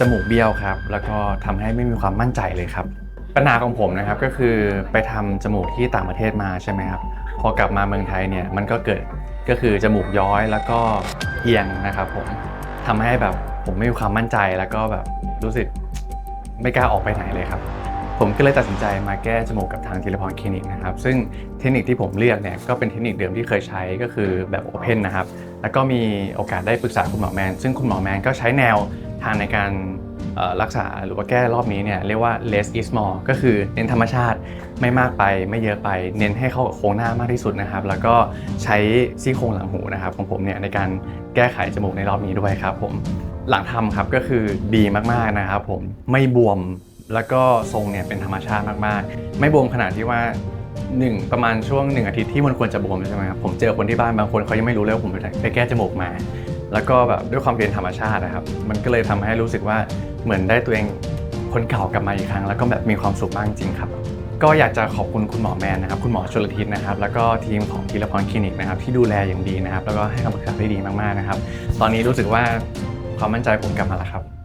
จมูกเบี้ยวครับ แล้วก็ทำให้ไม่มีความมั่นใจเลยครับ ปัญหาของผมนะครับก็คือไปทำจมูกที่ต่างประเทศมาใช่ไหมครับ พอกลับมาเมืองไทยเนี่ยมันก็เกิดก็คือจมูกย้อยแล้วก็เอียงนะครับผมทำให้แบบผมไม่มีความมั่นใจแล้วก็แบบรู้สึกไม่กล้าออกไปไหนเลยครับผมก็เลยตัดสินใจมาแก้จมูกกับทางทีละพรคลินิกนะครับ ซึ่งเทคนิคที่ผมเลือกเนี่ยก็เป็นเทคนิคเดิมที่เคยใช้ก็คือแบบโอเพนนะครับ แล้วก็มีโอกาสได้ปรึกษาคุณหมอแมน ซึ่งคุณหมอแมนก็ใช้แนว ทางในการรักษาหรือว่าแก้รอบนี้เนี่ยเรียกว่า less is more ก็คือเน้นธรรมชาติไม่มากไปไม่เยอะไป เน้นให้เข้ากับโครงหน้ามากที่สุดนะครับ แล้วก็ใช้ซี่โครงหลังหูนะครับของผมเนี่ยในการแก้ไขจมูกในรอบนี้ด้วยครับผมหลังทำครับก็คือดีมากๆนะครับผมไม่บวมแล้วก็ทรงเนี่ยเป็นธรรมชาติมากๆ ไม่บวมขนาดที่ว่า1ประมาณช่วง1อาทิตย์ที่มันควรจะบวมใช่ไหมครับผมเจอคนที่บ้านบางคนเขายังไม่รู้เลยว่าผมไปแก้จมูกมา แล้วก็แบบด้วยความเป็นธรรมชาตินะครับ มันก็เลยทำให้รู้สึกว่าเหมือนได้ตัวเองคนเก่ากลับมาอีกครั้ง แล้วก็แบบมีความสุขมากจริงครับก็อยากจะขอบคุณคุณหมอแมนนะครับ คุณหมอชลทิศนะครับ แล้วก็ทีมของทีละพรคลินิกนะครับ ที่ดูแลอย่างดีนะครับ แล้วก็ให้คำปรึกษาได้ดีมากๆนะครับ ตอนนี้รู้สึกว่าความมั่นใจผมกลับมาแล้วครับ